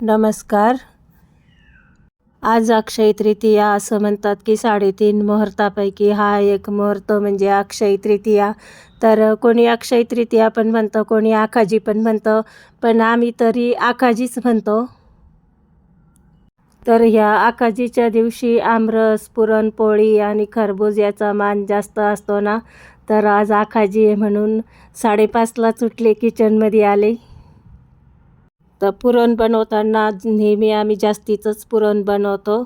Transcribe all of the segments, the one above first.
नमस्कार. आज अक्षय तृतीया असं म्हणतात की साडेतीन मुहूर्तापैकी हा एक मुहूर्त म्हणजे अक्षय तृतीया. तर कोणी अक्षय तृतीया पण म्हणतं कोणी आखाजी पण म्हणतं पण आम्ही तरी आखाजीच म्हणतो. तर ह्या आकाजीच्या दिवशी आमरस पुरणपोळी आणि खरबूज याचा मान जास्त असतो ना? तर आज आखाजी आहे म्हणून साडेपाचला उठले किचनमध्ये आले. तर पुरण बनवताना नेहमी आम्ही जास्तीचंच पुरण बनवतो.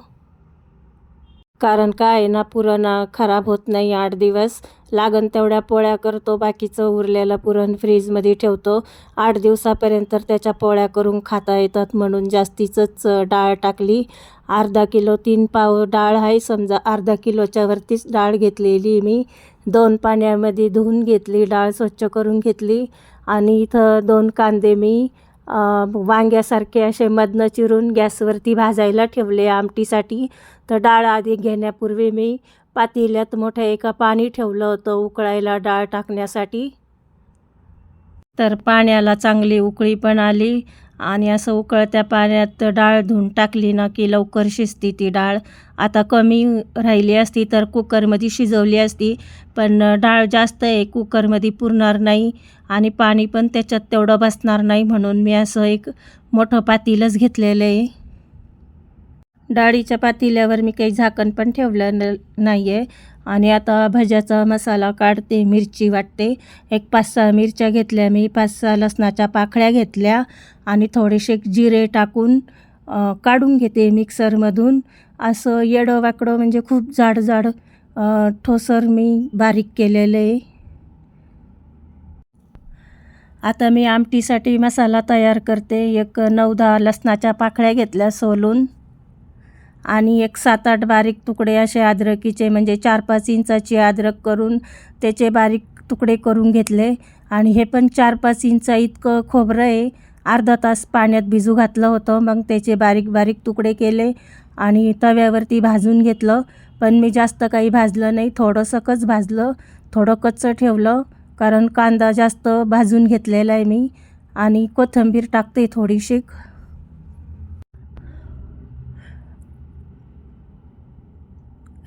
कारण काय आहे ना पुरण खराब होत नाही आठ दिवस. लागन तेवढ्या पोळ्या करतो बाकीचं उरलेलं पुरण फ्रीजमध्ये ठेवतो. आठ दिवसापर्यंत तर त्याच्या पोळ्या करून खाता येतात म्हणून जास्तीचंच डाळ टाकली. अर्धा किलो तीन पाव डाळ आहे समजा अर्धा किलोच्या वरतीच डाळ घेतलेली मी. दोन पाण्यामध्ये धुवून घेतली डाळ स्वच्छ करून घेतली. आणि इथं दोन कांदे मी वांग्यासारखे असे मधनं चिरून गॅसवरती भाजायला ठेवले आमटीसाठी. तर डाळ आधी घेण्यापूर्वी मी पातेल्यात मोठ्या एका पाणी ठेवलं होतं उकळायला डाळ टाकण्यासाठी. तर पाण्याला चांगली उकळी पण आली. आणि असं उकळत्या पाण्यात डाळ धुवून टाकली ना की लवकर शिजती ती डाळ. आता कमी राहिली असती तर कुकरमध्ये शिजवली असती पण डाळ जास्त आहे कुकरमध्ये पुरणार नाही आणि पाणी पण त्याच्यात तेवढं बसणार नाही म्हणून मी असं एक मोठं पातीलच घेतलेलं आहे. डाळीच्या पातेल्यावर मी काही झाकण पण ठेवलं न नाही आहे आणि आता भज्याचा मसाला काढते मिरची वाटते. एक पाच सहा मिरच्या घेतल्या मी पाच सहा लसणाच्या पाकळ्या घेतल्या आणि थोडेसे जिरे टाकून काढून घेते मिक्सरमधून. असं येडं वाकडं म्हणजे खूप जाड जाड ठोसर मी बारीक केलेलं आहे. आता मी आमटीसाठी मसाला तयार करते. एक नऊ दहा लसणाच्या पाकळ्या घेतल्या सोलून. आणि एक सात आठ बारीक तुकडे असे अद्रकीचे म्हणजे चार पाच इंचाची अद्रक करून त्याचे बारीक तुकडे करून घेतले. आणि हे पण चार पाच इंच इतकं खोबरं आहे. अर्धा तास पाण्यात भिजू घातलं होतं. मग त्याचे बारीक बारीक तुकडे केले आणि तव्यावरती भाजून घेतलं. पण मी जास्त काही भाजलं नाही. थोडंसंच भाजलं. थोडं कच्चं ठेवलं. कारण कांदा जास्त भाजून घेतलेला आहे मी. आणि कोथिंबीर टाकते थोडीशी.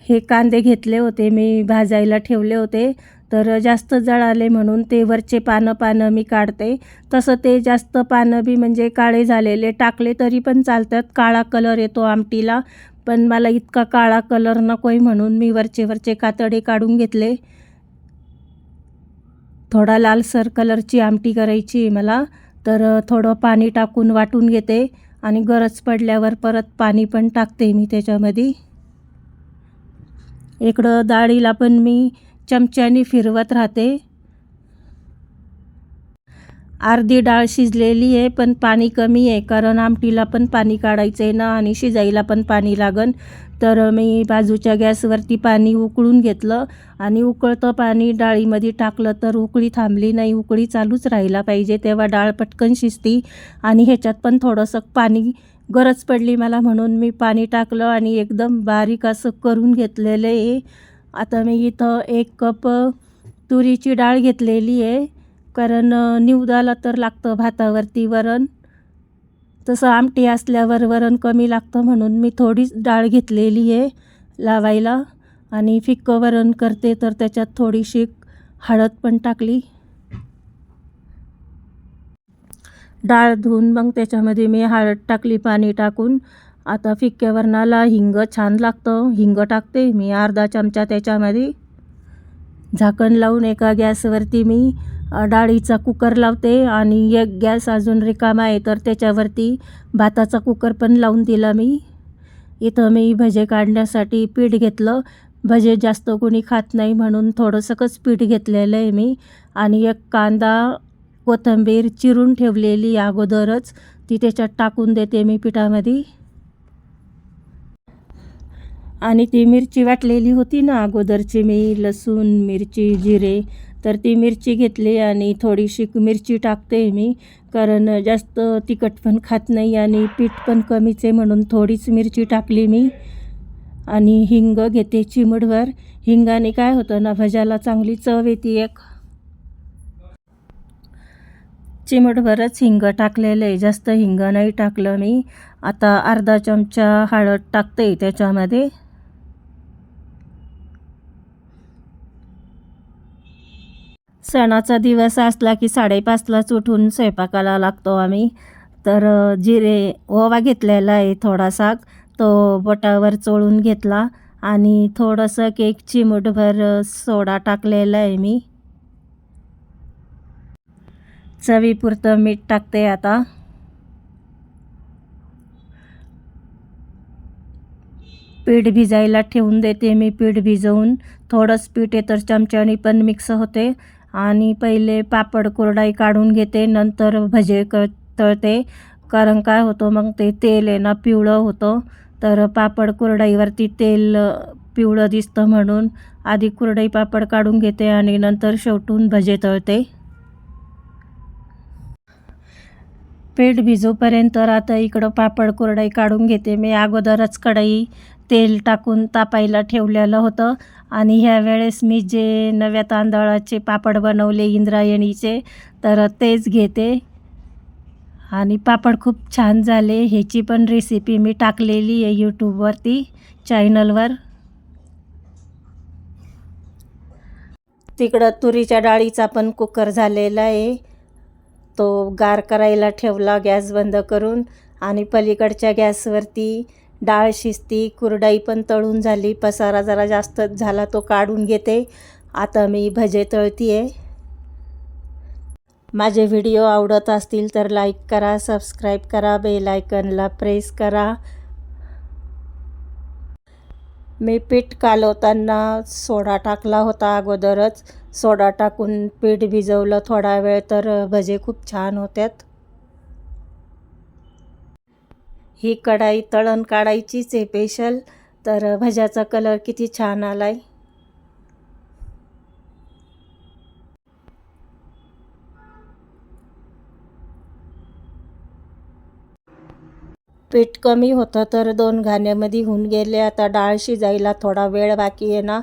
हे कांदे घेतले होते मी भाजायला ठेवले होते. तर जास्त जळाले म्हणून ते वरचे पानं पानं मी काढते. तसं ते जास्त पानं बी म्हणजे काळे झालेले टाकले तरी पण चालतात. काळा कलर येतो आमटीला. पण मला इतका काळा कलर नको आहे म्हणून मी वरचे वरचे कातडे काढून घेतले. थोडा लालसर कलरची आमटी करायची आहे मला. तर थोडं पाणी टाकून वाटून घेते आणि गरज पडल्यावर परत पाणी पण टाकते मी त्याच्यामध्ये. इकडं डाळीला पण मी चमच्याने फिरवत राहते. अर्धी डाळ शिजलेली आहे पण पाणी कमी आहे. कारण आमटीला पण पाणी काढायचं आहे ना आणि शिजायला पण पाणी लागन. तर मी बाजूच्या गॅसवरती पाणी उकळून घेतलं आणि उकळतं पाणी डाळीमध्ये टाकलं तर उकळी थांबली नाही. उकळी चालूच राहिला पाहिजे. तेव्हा डाळ पटकन शिजती आणि ह्याच्यात पण थोडंसं पाणी गरज पडली मला म्हणून मी पाणी टाकलं आणि एकदम बारीक असं करून घेतलेलं आहे. आता मी इथं एक कप तुरीची डाळ घेतलेली आहे. कारण निवदाला तर लागतं भातावरती वरण. तसं आमटी असल्यावर वरण कमी लागतं म्हणून मी थोडीच डाळ घेतलेली आहे लावायला. आणि फिक्कं वरण करते तर त्याच्यात थोडीशी हळद पण टाकली. डाळ धुवून मग त्याच्यामध्ये मी हळद टाकली पाणी टाकून. आता फिक्क्या वरणाला हिंग छान लागतं. हिंग टाकते मी अर्धा चमचा त्याच्यामध्ये. झाकण लावून एका गॅसवरती मी डाळीचा कुकर लावते आणि एक गॅस अजून रिकामा आहे तर त्याच्यावरती भाताचा कुकर पण लावून दिला मी. इथं मी भजे काढण्यासाठी पीठ घेतलं. भजे जास्त कोणी खात नाही म्हणून थोडंसंच पीठ घेतलेलं आहे मी. आणि एक कांदा कोथिंबीर चिरून ठेवलेली अगोदरच ती त्याच्यात टाकून देते मी पिठामध्ये. आणि ती मिरची वाटलेली होती ना अगोदरची मी लसूण मिरची जिरे तर ती मिरची घेतली आणि थोडीशी मिरची टाकते मी कारण जास्त तिखट पण खात नाही आणि पीठ पण कमीच आहे म्हणून थोडीच मिरची टाकली मी. आणि हिंग घेते चिमडवर हिंगाने काय होतं ना भज्याला चांगली चव येते एक. चिमटभरच हिंग टाकलेलं आहे जास्त हिंग नाही टाकलं मी. आता अर्धा चमचा हळद टाकते त्याच्यामध्ये. सणाचा दिवस असला की साडेपाचलाच उठून स्वयंपाकाला लागतो आम्ही. तर जिरे ओवा घेतलेला आहे थोडासा. तो बोटावर चोळून घेतला आणि थोडंसं केक चिमूटभर सोडा टाकलेला आहे मी. चवीपुरतं मीठ टाकते आता. पीठ भिजायला ठेवून देते मी पीठ भिजवून. थोडंच पीठ आहे तर चमच्याने पण मिक्स होते. आणि पहिले पापड कोरडाई काढून घेते नंतर भजे क तळते. कारण काय होतं मग ते तेल आहे ना पिवळं होतं. तर पापड कुरडाईवरती तेल पिवळं दिसतं म्हणून. आधी कुरडई पापड काढून घेते आणि नंतर शेवटून भजे तळते. पीठ भिजूपर्यंत तर आता इकडं पापड कोरडाई काढून घेते. मी अगोदरच कढई तेल टाकून तापायला ठेवलेलं होतं. आणि ह्या वेळेस मी जे नव्या तांदळाचे पापड बनवले इंद्रायणीचे तर तेच घेते. आणि पापड खूप छान झाले. ह्याची पण रेसिपी मी टाकलेली आहे यूट्यूबवरती चॅनलवर तिकडं तुरीच्या डाळीचा पण कुकर झालेला आहे. तो गार करायला ठेवला गॅस बंद करून आणि पलीकडच्या गॅसवरती डाळ शिजती कुरडाई पण तळून झाली. पसारा जरा जास्तच झाला तो काढून घेते. आता मी भजे तळतीये. माझे व्हिडिओ आवडत असतील तर लाईक करा सबस्क्राईब करा बेल आयकनला प्रेस करा. मी पीठ कालवताना सोडा टाकला होता अगोदरच. सोडा टाकून पीठ भिजवलं थोडा वेळ तर भजे खूप छान होत्यात. ही कढाई तळण काढायचीच आहे स्पेशल तर भज्याचा कलर किती छान आलाय. पीठ कमी होतं तर दोन घाण्यामध्ये होऊन गेले. आता डाळ शिजायला थोडा वेळ बाकी आहे ना.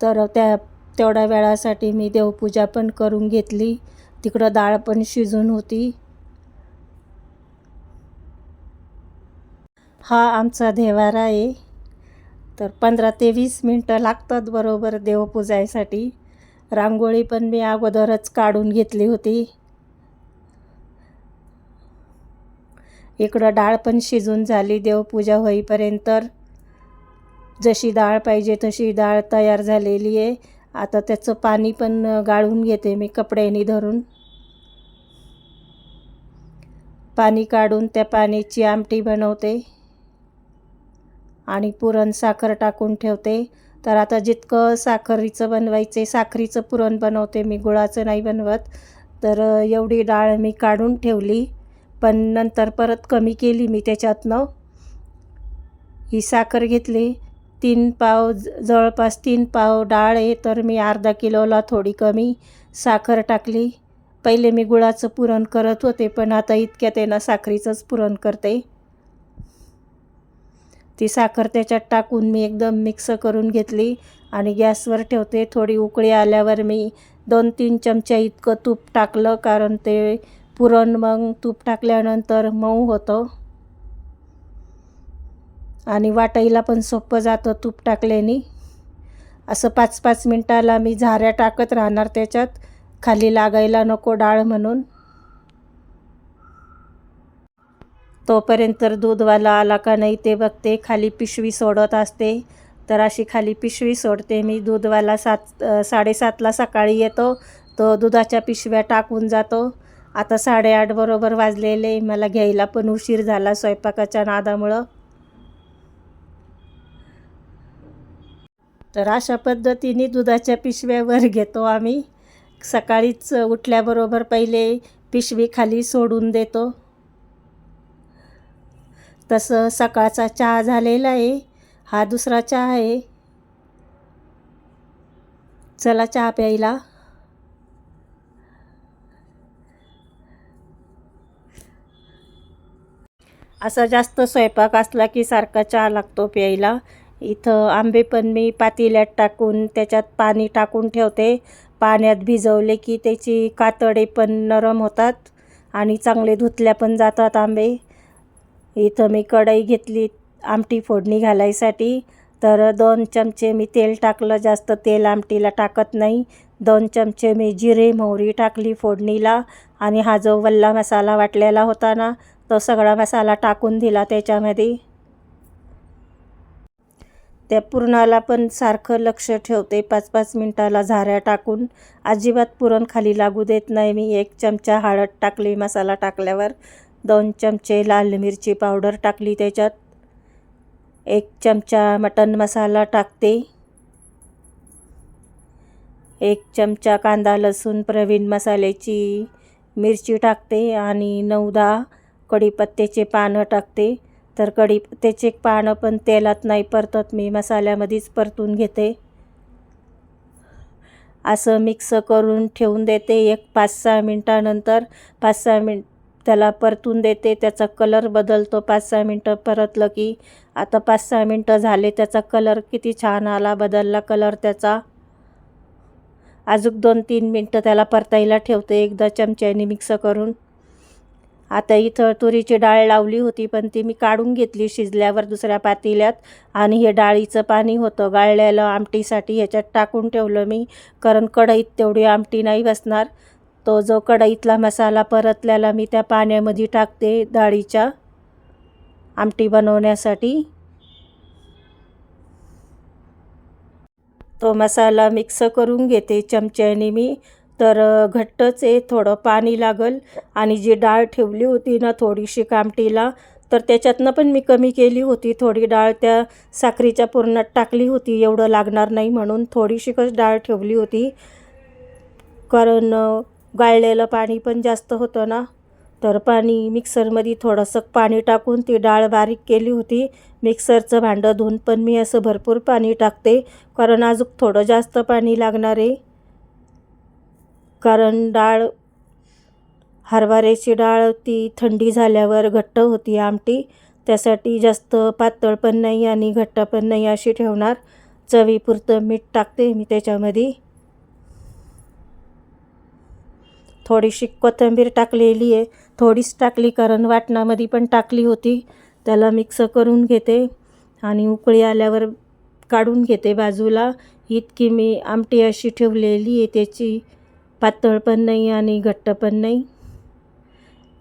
तर त्या तेवढ्या वेळासाठी मी देवपूजा पण करून घेतली. तिकडं डाळ पण शिजून होती. हा आमचा देवारा आहे. तर पंधरा ते वीस मिनटं लागतात बरोबर देवपूजायसाठी रांगोळी पण मी अगोदरच काढून घेतली होती. इकडं डाळ पण शिजून झाली देवपूजा होईपर्यंत. जशी डाळ पाहिजे तशी डाळ तयार झालेली आहे. आता त्याचं पाणी पण गाळून घेते मी कपड्याने धरून. पाणी काढून त्या पाण्याची आमटी बनवते आणि पुरण साखर टाकून ठेवते. तर आता जितकं साखरीचं बनवायचे साखरीचं पुरण बनवते मी गुळाचं नाही बनवत. तर एवढी डाळ मी काढून ठेवली पण नंतर परत कमी केली मी त्याच्यातनं. ही साखर घेतली तीन पाव जवळपास तीन पाव डाळ आहे तर मी अर्धा किलोला थोडी कमी साखर टाकली. पहिले मी गुळाचं पुरण करत होते पण आता इतक्या त्यांना साखरीचंच पुरण करते. ती साखर त्याच्यात टाकून मी एकदम मिक्स करून घेतली आणि गॅसवर ठेवते. थोडी उकळी आल्यावर मी दोन तीन चमचा इतकं तूप टाकलं कारण ते पुरण मग तूप टाकल्यानंतर मऊ होतं. आणि वाटायला पण सोपं जातं तूप टाकल्याने. असं पाच पाच मिनटाला मी झाऱ्या टाकत राहणार त्याच्यात. खाली लागायला नको डाळ म्हणून. तोपर्यंत दूधवाला आला का नाही ते बघते. खाली पिशवी सोडत असते. तर अशी खाली पिशवी सोडते. मी दूधवाला सात साडेसातला सकाळी येतो. तो दुधाच्या पिशव्या टाकून जातो. आता साडेआठ बरोबर वाजलेले. मला घ्यायला पण उशीर झाला स्वयंपाकाच्या नादामुळं. तर अशा पद्धतीने दुधाच्या पिशव्यावर घेतो आम्ही. सकाळीच उठल्याबरोबर पहिले पिशवी खाली सोडून देतो. तसं सकाळचा चहा झालेला आहे. हा दुसरा चहा आहे. चला चहा प्यायला. असा जास्त स्वयंपाक असला की सारखा चहा लागतो प्यायला. इथं आंबे पण मी पातेल्यात टाकून त्याच्यात पाणी टाकून ठेवते. पाण्यात भिजवले की त्याची कातडे पण नरम होतात आणि चांगले धुतल्या पण जातात आंबे. इथं मी कढई घेतली आमटी फोडणी घालायसाठी. तर दोन चमचे मी तेल टाकलं जास्त तेल आमटीला टाकत नाही. दोन चमचे मी जिरे मोहरी टाकली फोडणीला आणि हा जो वल्ला मसाला वाटलेला होता ना तो सगळा मसाला टाकून दिला त्याच्यामध्ये. त्या पुरणाला पण सारखं लक्ष ठेवते. पाच पाच मिनटाला झाऱ्या टाकून अजिबात पुरण खाली लागू देत नाही. मी एक चमचा हळद टाकली मसाला टाकल्यावर दोन चमचे लाल मिरची पावडर टाकली त्याच्यात एक चमचा मटन मसाला टाकते. एक चमचा कांदा लसूण प्रवीण मसाल्याची मिरची टाकते आणि नऊ दहा कढीपत्त्याचे पानं टाकते. तर कढी त्याचे पानं पण तेलात नाही परतत मी मसाल्यामध्येच परतून घेते. असं मिक्स करून ठेवून देते. एक पाच सहा मिनटानंतर पाच सहा मिनट त्याला परतून देते. त्याचा कलर बदलतो. पाच सहा मिनटं परतलं की आता पाच सहा मिनटं झाले. त्याचा कलर किती छान आला. बदलला कलर त्याचा. अजून दोन तीन मिनटं त्याला परतायला ठेवते. एकदा चमच्याने मिक्स करून. आता इथं तुरीची डाळ लावली होती पण ती मी काढून घेतली शिजल्यावर दुसऱ्या पातेल्यात आणि हे डाळीचं पाणी होतं. गाळलेलं आमटीसाठी ह्याच्यात टाकून ठेवलं मी कारण कढईत तेवढी आमटी नाही बसणार. तो जो कढईतला मसाला परतल्याला मी त्या पाण्यामध्ये टाकते डाळीच्या आमटी बनवण्यासाठी. तो मसाला मिक्स करून घेते चमच्याने मी. तर घट्टच आहे थोडं पाणी लागल. आणि जी डाळ ठेवली होती ना थोडीशी कामटीला तर त्याच्यातनं पण मी कमी केली होती. थोडी डाळ त्या साखरीच्या पुरणात टाकली होती. एवढं लागणार नाही म्हणून थोडीशीकच डाळ ठेवली होती. कारण गाळलेलं पाणी पण जास्त होतं ना. तर पाणी मिक्सरमध्ये थोडंसं पाणी टाकून ती डाळ बारीक केली होती. मिक्सरचं भांडं धुवून पण मी असं भरपूर पाणी टाकते. कारण अजून थोडं जास्त पाणी लागणार आहे. कारण डाळ हरभऱ्याची डाळ ती थंडी झाल्यावर घट्ट होती आमटी. त्यासाठी जास्त पातळ पण नाही आणि घट्ट पण नाही अशी ठेवणार. चवीपुरतं मीठ टाकते मी त्याच्यामध्ये. थोडीशी कोथिंबीर टाकलेली आहे. थोडीच टाकली कारण वाटणामध्ये पण टाकली होती. त्याला मिक्स करून घेते आणि उकळी आल्यावर काढून घेते बाजूला. इतकी मी आमटी अशी ठेवलेली आहे त्याची. पातळ पण नाही आणि घट्ट पण नाही.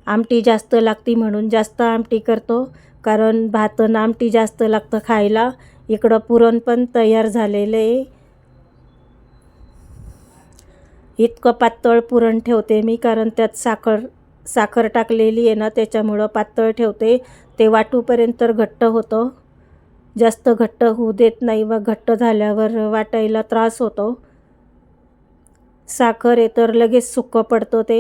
आमटी जास्त लागती म्हणून जास्त आमटी करतो कारण भात आणि आमटी जास्त लागतं खायला. इकडं पुरण पण तयार झालेलं आहे. इतकं पातळ पुरण ठेवते मी कारण त्यात साखर साखर टाकलेली आहे ना त्याच्यामुळं पातळ ठेवते. ते वाटूपर्यंत तर घट्ट होतं. जास्त घट्ट होऊ देत नाही व घट्ट झाल्यावर वाटायला त्रास होतो. साखर आहे तर लगेच सुकं पडतो ते.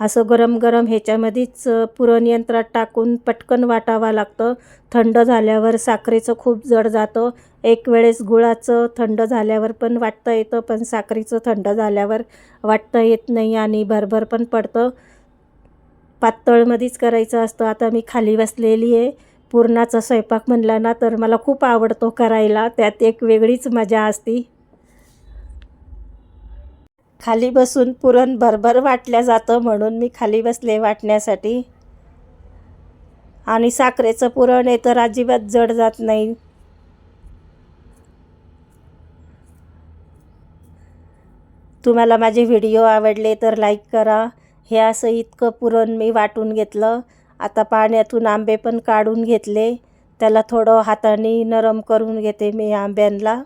असं गरम गरम ह्याच्यामध्येच पुरण यंत्रात टाकून पटकन वाटावं लागतं. थंड झाल्यावर साखरेचं खूप जड जातं. एक वेळेस गुळाचं थंड झाल्यावर पण वाटतं येतं पण साखरेचं थंड झाल्यावर वाटतं येत नाही आणि भरभर पण पडतं. पातळमध्येच करायचं असतं. आता मी खाली बसलेली आहे. पुरणाचा स्वयंपाक म्हणला ना तर मला खूप आवडतो करायला. त्यात एक वेगळीच मजा असते. खाली बसून पुरण भरभर वाटल्या जातं म्हणून मी खाली बसले वाटण्यासाठी. आणि साखरेचं पुरण आहे तर अजिबात जड जात नाही. तुम्हाला माझे व्हिडिओ आवडले तर लाईक करा. हे असं इतकं पुरण मी वाटून घेतलं. आता पाण्यातून आंबे पण काढून घेतले. त्याला थोडं हाताने नरम करून घेते मी आंब्यांना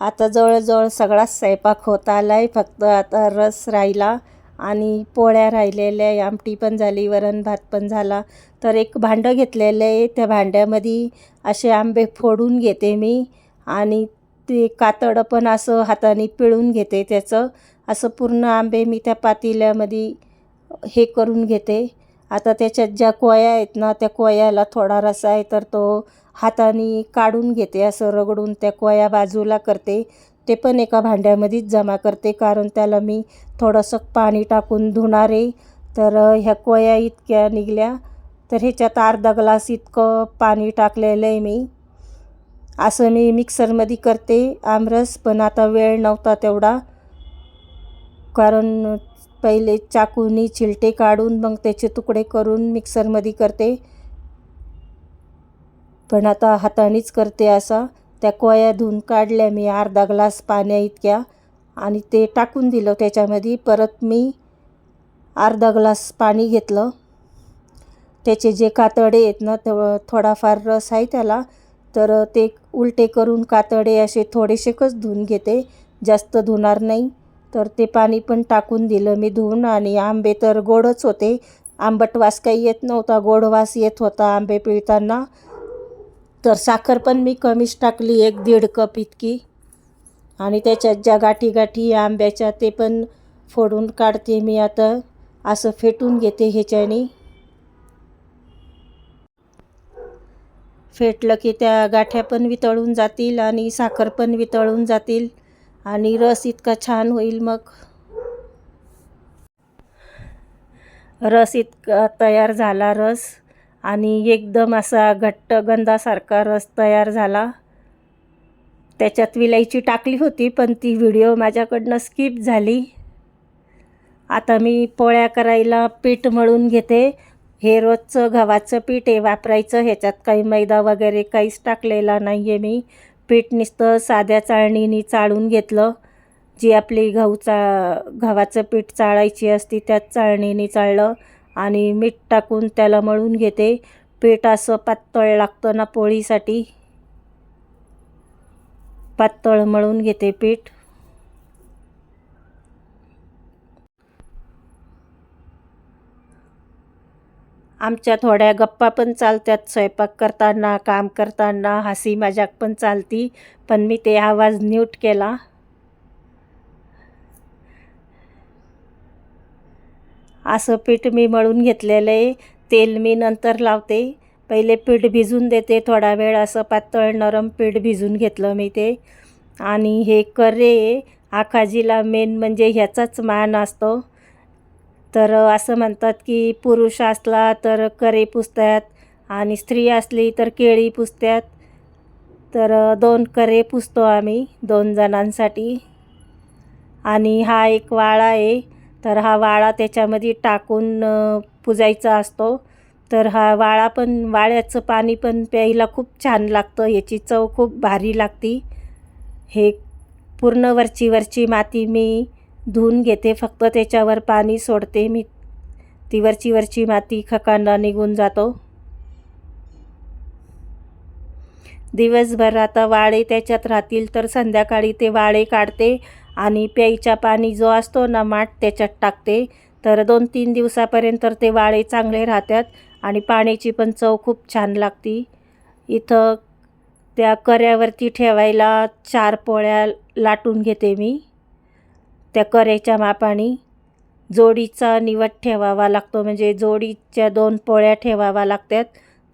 आता जवळजवळ सगळाच स्वयंपाक होत आला आहे फक्त आता रस राहिला आणि पोळ्या राहिलेल्या आमटी पण झाली वरण भात पण झाला. तर एक भांडं घेतलेलं आहे. त्या भांड्यामध्ये असे आंबे फोडून घेते मी आणि ते कातडं पण असं हाताने पिळून घेते त्याचं. असं पूर्ण आंबे मी त्या पातेल्यामध्ये हे करून घेते. आता त्याच्यात ज्या कोया आहेत ना त्या कोयाला थोडा रसा आहे तर तो हाताने काढून घेते असं रगडून त्या कोया बाजूला करते. ते पण एका भांड्यामध्येच जमा करते कारण त्याला मी थोडंसं पाणी टाकून धुणारे. तर ह्या कोया इतक्या निघल्या. तर ह्याच्यात अर्धा ग्लास इतकं पाणी टाकलेलं आहे मी. असं मी मिक्सरमध्ये करते आमरस पण आता वेळ नव्हता तेवढा. कारण पहिले चाकूनी चिलटे काढून मग त्याचे तुकडे करून मिक्सरमध्ये करते. पण आता हातानेच करते असा. त्या कोया धुवून काढल्या मी अर्धा ग्लास पाण्या इतक्या आणि ते टाकून दिलं त्याच्यामध्ये. परत मी अर्धा ग्लास पाणी घेतलं. त्याचे जे कातडे आहेत ना थो थोडाफार रस आहे त्याला तर ते उलटे करून कातडे असे थोडेसेकच धुवून घेते. जास्त धुणार नाही. तर ते पाणी पण टाकून दिलं मी धुवून आणि आंबे तर गोडच होते. आंबट वास काही येत नव्हता गोड वास येत होता आंबे पिळताना. तर साखर पण मी कमीच टाकली एक दीड कप इतकी. आणि त्याच्यात ज्या गाठी गाठी आंब्याच्या ते पण फोडून काढते मी आता. असं फेटून घेते ह्याच्याने. फेटलं की त्या गाठ्या पण वितळून जातील आणि साखर पण वितळून जातील आणि रस इतका छान होईल मग. रस इतका तयार झाला रस. आणि एकदम असा घट्ट गंधासारखा रस तयार झाला. त्याच्यात विलायची टाकली होती पण ती व्हिडिओ माझ्याकडनं स्किप झाली. आता मी पोळ्या करायला पीठ मळून घेते. हे रोजचं गव्हाचं पीठ आहे वापरायचं. ह्याच्यात काही मैदा वगैरे काहीच टाकलेला नाही आहे मी. पीठ नुसतं साध्या चाळणीने चाळून घेतलं. जी आपली गहू चा गव्हाचं पीठ चाळायची असती त्याच चाळणीने चाळलं. आणि मीठ टाकून त्याला मळून घेते. पीठ असं पातळ लागतं ना पोळीसाठी. पातळ मळून घेते पीठ. आमच्या थोड्या गप्पा पण चालतात स्वयंपाक करताना काम करताना हसी मजाक पण चालती. पण मी ते आवाज म्यूट केला. असं पीठ मी मळून घेतलेलं आहे. तेल मी नंतर लावते. पहिले पीठ भिजून देते. थोडा वेळ असं पातळ नरम पीठ भिजून घेतलं मी ते. आणि हे करे आखाजीला मेन म्हणजे ह्याचाच मान असतो. तर असं म्हणतात की पुरुष असला तर करे पुसतात आणि स्त्री असली तर केळी पुसतात. तर दोन करे पुसतो आम्ही दोन जणांसाठी. आणि हा एक वाळा आहे. तर हा वाळा त्याच्यामध्ये टाकून पुजायचा असतो. तर हा वाळा पण वाळ्याचं पाणी पण प्यायला खूप छान लागतं. याची चव खूप भारी लागती. हे पूर्ण वरची वरची माती मी धुवून घेते. फक्त त्याच्यावर पाणी सोडते मी. ती वरची वरची माती खकांना निघून जातो. दिवसभर आता वाळे त्याच्यात राहतील तर संध्याकाळी ते वाळे काढते. आणि प्यायचा पाणी जो असतो ना माठ त्याच्यात टाकते. तर दोन तीन दिवसापर्यंत ते वाळे चांगले राहतात आणि पाण्याची पण चव खूप छान लागती. इथं त्या कऱ्यावरती ठेवायला चार पोळ्या लाटून घेते मी. त्या कऱ्याच्या मापाने जोडीचा निवड ठेवावा लागतो. म्हणजे जोडीच्या दोन पोळ्या ठेवावा लागतात.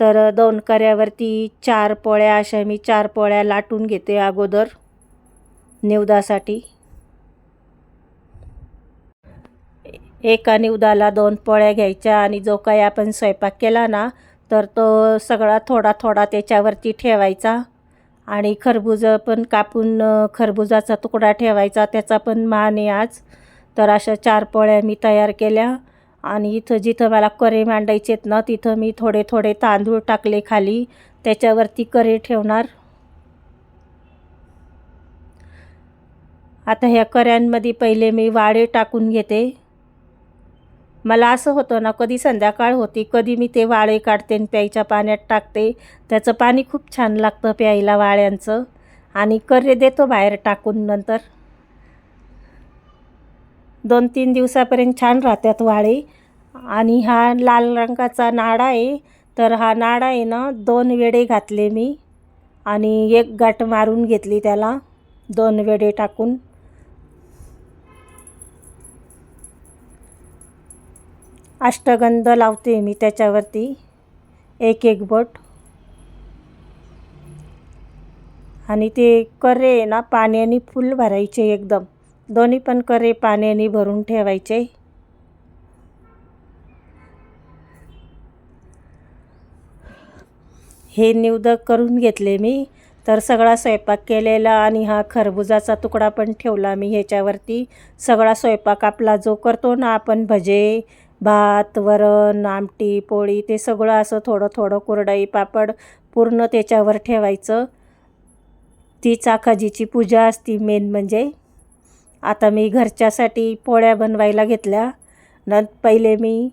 तर दोन कऱ्यावरती चार पोळ्या अशा मी चार पोळ्या लाटून घेते अगोदर. निवदासाठी. एकाने उदाला दोन पोळ्या घ्यायच्या आणि जो काही आपण स्वयंपाक केला ना तर तो सगळा थोडा थोडा त्याच्यावरती ठेवायचा. आणि खरबूज पण कापून खरबुजाचा तुकडा ठेवायचा त्याचा पण मान आहे आज. तर अशा चार पोळ्या मी तयार केल्या. आणि इथं जिथं मला करे मांडायचे आहेत ना तिथं मी थोडे थोडे तांदूळ टाकले खाली. त्याच्यावरती करे ठेवणार. आता ह्या कऱ्यांमध्ये पहिले मी वाळे टाकून घेते. मला असं होतं ना कधी संध्याकाळ होती कधी मी ते वाळे काढते आणि प्यायच्या पाण्यात टाकते. त्याचं पाणी खूप छान लागतं प्यायला वाळ्यांचं. आणि कर्रे देतो बाहेर टाकून नंतर. दोन तीन दिवसापर्यंत छान राहतात वाळे. आणि हा लाल रंगाचा नाडा आहे. तर हा नाडा आहे ना दोन वेडे घातले मी. आणि एक गाठ मारून घेतली त्याला दोन वेडे टाकून. अष्टगंध लावते मी त्याच्यावरती. एक एक बोट. आणि ते करे ना पाण्याने फुल भरायचे एकदम. दोन्ही पण करे पाण्याने भरून ठेवायचे. हे निवदक करून घेतले मी. तर सगळा स्वयंपाक केलेला आणि हा खरबुजाचा तुकडा पण ठेवला मी ह्याच्यावरती. सगळा स्वयंपाक आपला जो करतो ना आपण भजे भात वरण आमटी पोळी ते सगळं असं थोडं थोडं कुरडई पापड पूर्ण त्याच्यावर ठेवायचं. ती चाकाजीची पूजा असती मेन म्हणजे. आता मी घरच्यासाठी पोळ्या बनवायला घेतल्या. न पहिले मी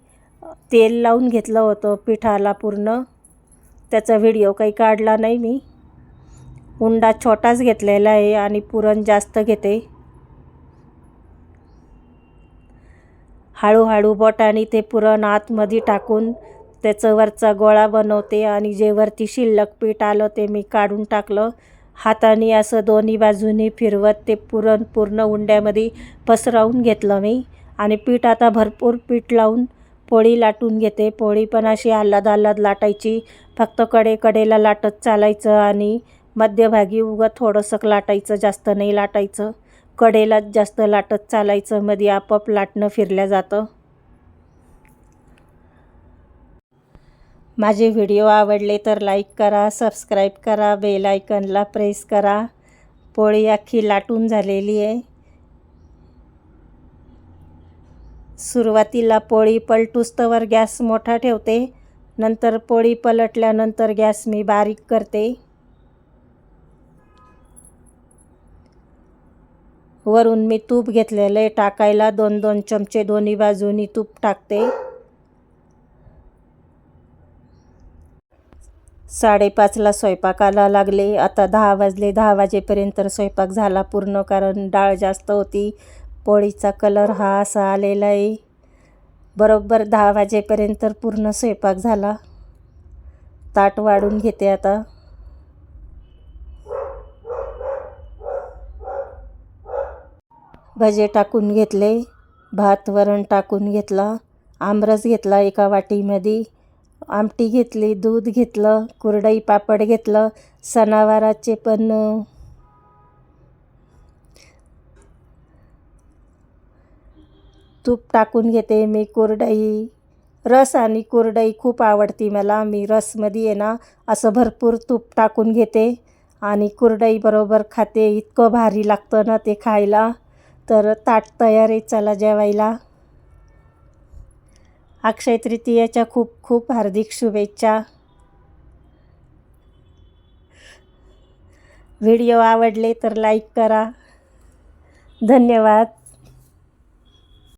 तेल लावून घेतलं होतं पिठाला पूर्ण. त्याचा व्हिडिओ काही काढला नाही मी. उंडा छोटाच घेतलेला आहे आणि पुरण जास्त घेते. हळूहळू बोटाने ते पुरण आतमध्ये टाकून त्याचं वरचा गोळा बनवते आणि जे वरती शिल्लक पीठ आलं ते मी काढून टाकलं. हाताने असं दोन्ही बाजूनी फिरवत ते पुरण पूर्ण उंड्यामध्ये पसरवून घेतलं मी. आणि पीठ आता भरपूर पीठ लावून पोळी लाटून घेते. पोळी पण अशी आल्हाद आल्हाद लाटायची. फक्त कडे कडेला लाटत चालायचं आणि मध्यभागी उगं थोडंसं लाटायचं जास्त नाही लाटायचं. कडेलाच जास्त लाटत चालायचं मध्ये आपोआप लाटणं फिरल्या जातं. माझे व्हिडिओ आवडले तर लाईक करा सबस्क्राईब करा बेल आयकनला प्रेस करा. पोळी अख्खी लाटून झालेली आहे. सुरुवातीला पोळी पलटूस्तवर गॅस मोठा ठेवते नंतर पोळी पलटल्यानंतर गॅस मी बारीक करते. वरून मी तूप घेतलेलं आहे. टाकायला दोन दोन चमचे दोन्ही बाजूनी तूप टाकते. साडेपाचला स्वयंपाकाला लागले. आता दहा वाजले. दहा वाजेपर्यंत स्वयंपाक झाला पूर्ण कारण डाळ जास्त होती. पोळीचा कलर हा असा आलेला आहे. बरोबर दहा वाजेपर्यंत पूर्ण स्वयंपाक झाला. ताट वाढून घेते आता. भजे टाकून घेतले भात वरण टाकून घेतला आमरस घेतला एका वाटीमध्ये आमटी घेतली दूध घेतलं कुरडई पापड घेतलं सणावाराचे पण तूप टाकून घेते मी कुरडई. रस आणि कुरडई खूप आवडती मला. मी रसमध्ये आहे ना असं भरपूर तूप टाकून घेते आणि कुरडई बरोबर खाते इतकं भारी लागतं ना ते खायला. तर ताट तयार आहे चला जेवायला. अक्षय तृतीयेच्या खूप खूप हार्दिक शुभेच्छा. व्हिडिओ आवडले तर लाईक करा. धन्यवाद.